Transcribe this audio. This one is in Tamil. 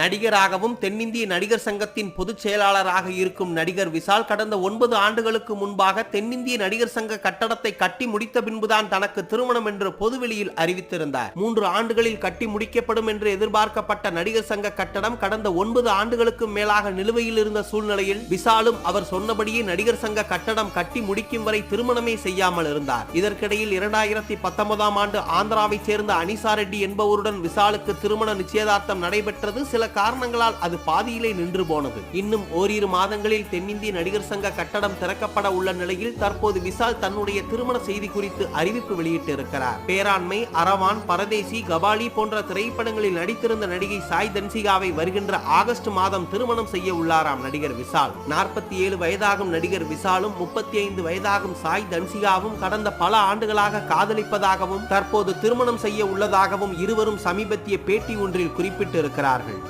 நடிகராகவும் தென்னிந்திய நடிகர் சங்கத்தின் பொதுச் செயலாளராக இருக்கும் நடிகர் விஷால் கடந்த ஒன்பது ஆண்டுகளுக்கு முன்பாக தென்னிந்திய நடிகர் சங்க கட்டடத்தை கட்டி முடித்த பின்புதான் தனக்கு திருமணம் என்று பொதுவெளியில் அறிவித்திருந்தார். மூன்று ஆண்டுகளில் கட்டி முடிக்கப்படும் என்று எதிர்பார்க்கப்பட்ட நடிகர் சங்க கட்டடம் கடந்த ஒன்பது ஆண்டுகளுக்கும் மேலாக நிலுவையில் இருந்த சூழ்நிலையில் விஷாலும் அவர் சொன்னபடியே நடிகர் சங்க கட்டடம் கட்டி முடிக்கும் வரை திருமணமே செய்யாமல் இருந்தார். இதற்கிடையில் இரண்டாயிரத்தி பத்தொன்பதாம் ஆண்டு ஆந்திராவைச் சேர்ந்த அனிசா ரெட்டி என்பவருடன் விஷாலுக்கு திருமண நிச்சயதார்த்தம் நடைபெற்றது. சில காரணங்களால் அது பாதியிலே நின்று போனது. இன்னும் ஓரிரு மாதங்களில் தென்னிந்திய நடிகர் சங்க கட்டடம் திறக்கப்பட உள்ள நிலையில் தற்போது விஷால் தன்னுடைய திருமண செய்தி குறித்து அறிவிப்பு வெளியிட்டிருக்கிறார். பேராண்மை அரவான் பரதேசி கபாலி போன்ற திரைப்படங்களில் நடித்திருந்த நடிகை சாய் தன்சிகாவை வருகின்ற ஆகஸ்ட் மாதம் திருமணம் செய்ய உள்ளாராம் நடிகர் விஷால். நாற்பத்தி ஏழு வயதாகும் நடிகர் விஷாலும் முப்பத்தி ஐந்து வயதாகும் சாய் தன்சிகாவும் கடந்த பல ஆண்டுகளாக காதலிப்பதாகவும் தற்போது திருமணம் செய்ய உள்ளதாகவும் இருவரும் சமீபத்திய பேட்டி ஒன்றில் குறிப்பிட்டிருக்கிறார்கள்.